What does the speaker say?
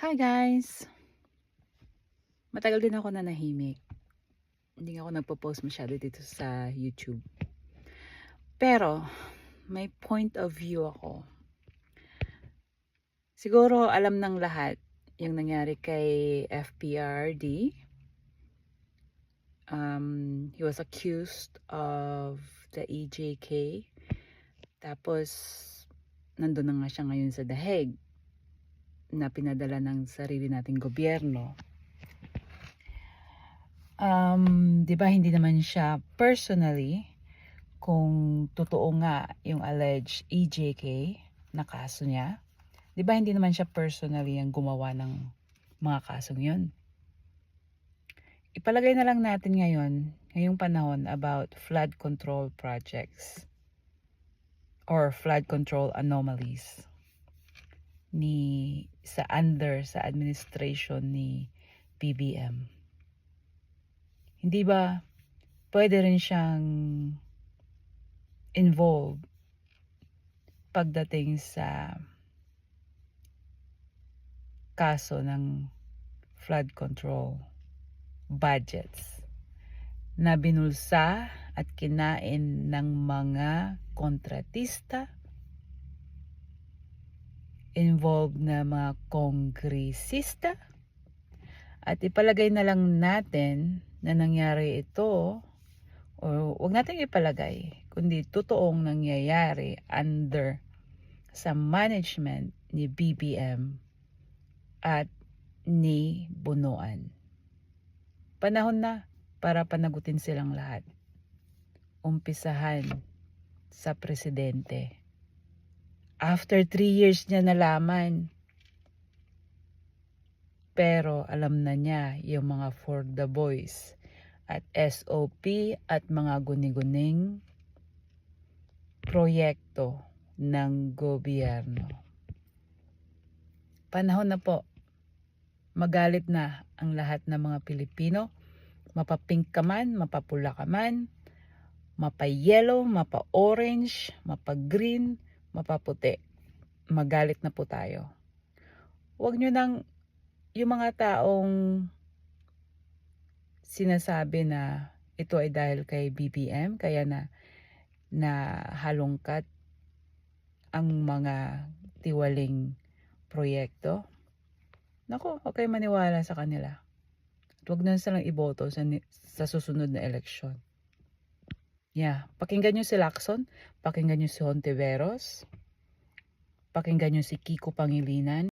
Hi guys! Matagal din ako na nahimik. Hindi ako nagpo-post masyado dito sa YouTube. Pero, may point of view ako. Siguro alam ng lahat yung nangyari kay FPRD. Um, he was accused of the EJK. Tapos, nandun na nga siya ngayon sa The Hague na pinadala ng sarili nating gobyerno. Um, 'di ba hindi naman siya personally kung totoo nga yung alleged EJK na kaso niya. 'Di ba hindi naman siya personally ang gumawa ng mga kasong 'yon. Ipalagay na lang natin ngayon, ngayong panahon about flood control projects or flood control anomalies ni sa under sa administration ni BBM. Hindi ba pwede rin siyang involved pagdating sa kaso ng flood control budgets na binulsa at kinain ng mga kontratista involved na mga kongresista at ipalagay na lang natin na nangyari ito o wag natin ipalagay kundi totoong nangyayari under sa management ni BBM at ni Bunuan. Panahon na para panagutin silang lahat. Umpisahan sa presidente. After three years niya nalaman. Pero alam na niya yung mga for the boys at SOP at mga guni-guning proyekto ng gobyerno. Panahon na po. Magalit na ang lahat ng mga Pilipino. Mapapink ka man, mapapula ka man, mapa-yellow, mapa-orange, mapa-green, mapaputi. Magalit na po tayo. Huwag nyo nang yung mga taong sinasabi na ito ay dahil kay BBM kaya na na halongkat ang mga tiwaling proyekto. Nako, okay maniwala sa kanila. At huwag na silang iboto sa, sa susunod na eleksyon. Yeah, pakinggan nyo si Lacson, pakinggan nyo si Hontiveros, pakinggan nyo si Kiko Pangilinan,